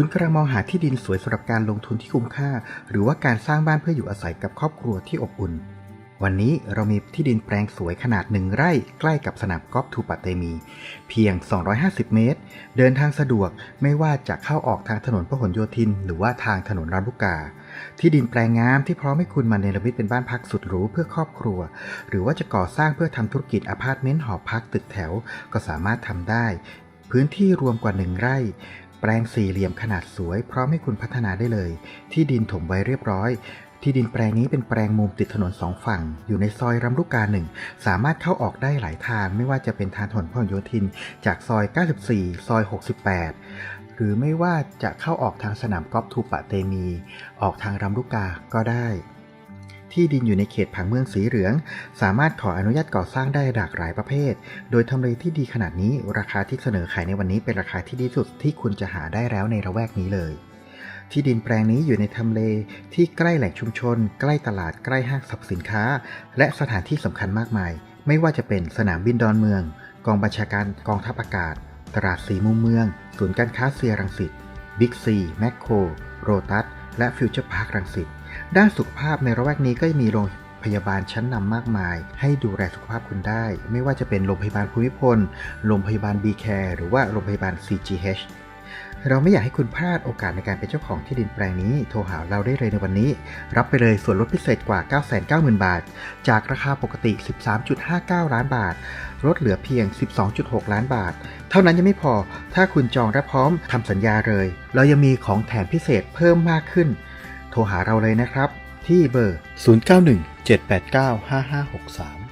คุณกำลังมองหาที่ดินสวยสำหรับการลงทุนที่คุ้มค่า หรือว่าการสร้างบ้านเพื่ออยู่อาศัยกับครอบครัวที่อบอุ่น วันนี้เรามีที่ดินแปลงสวยขนาดหนึ่งไร่ใกล้กับสนามกอล์ฟทูปะเตมี เพียง 250 เมตร เดินทางสะดวกไม่ว่าจะเข้าออกทางถนนพหลโยธิน หรือว่าทางถนนรามลูกกา ที่ดินแปลงงามที่พร้อมให้คุณมาเนรมิตเป็นบ้านพักสุดหรูเพื่อครอบครัว หรือว่าจะก่อสร้างเพื่อทำธุรกิจอพาร์ตเมนต์หอพักตึกแถว ก็สามารถทำได้ พื้นที่รวมกว่าหนึ่งไร่ แปลงสี่เหลี่ยมขนาดสวย พร้อมให้คุณพัฒนาได้เลย ที่ดินถมไว้เรียบร้อย ที่ดินแปลงนี้เป็นแปลงมุมติดถนนสองฝั่ง อยู่ในซอยรำลูกกาหนึ่ง สามารถเข้าออกได้หลายทาง ไม่ว่าจะเป็นทางถนนพหลโยธิน จากซอย 94 ซอย 68 หรือไม่ว่าจะเข้าออกทางสนามกอล์ฟทูปะเตมี ออกทางรำลูกกาก็ได้ ที่ดินอยู่ในเขตผังเมืองสีเหลือง สามารถขออนุญาตก่อสร้างได้หลากหลายประเภท โดยทำเลที่ดีขนาดนี้ ราคาที่เสนอขายในวันนี้เป็นราคาที่ดีสุดที่คุณจะหาได้แล้วในระแวกนี้เลยที่ดินแปลงนี้อยู่ในทำเลที่ใกล้แหล่งชุมชน ใกล้ตลาดใกล้ห้างสรรพสินค้า และสถานที่สำคัญมากมาย ไม่ว่าจะเป็นสนามบินดอนเมือง กองบัญชาการกองทัพอากาศ ตลาดสีมุมเมือง ศูนย์การค้าเซียรังสิตบิ๊กซีแมคโครโรตัสและฟิวเจอร์พาร์ครังสิต ด้านสุขภาพในระแวกนี้ก็มีโรงพยาบาลชั้นนำมากมาย ให้ดูแลสุขภาพคุณได้ ไม่ว่าจะเป็นโรงพยาบาลภูมิพล โรงพยาบาล b c a r e หรือว่าโรงพยาบาล CGH เราไม่อยากให้คุณพลาดโอกาสในการเป็นเจ้าของที่ดินแปลงนี้ โทรหาเราได้เลยในวันนี้ รับไปเลยส่วนลดพิเศษกว่า 990,000 บาท จากราคาปกติ 13.59 ล้านบาท ลดเหลือเพียง 12.6 ล้านบาท เท่านั้นยังไม่พอ ถ้าคุณจองและพร้อมทำสัญญาเลย เรายังมีของแถมพิเศษเพิ่มมากขึ้น โทรหาเราเลยนะครับ ที่เบอร์ 0917895563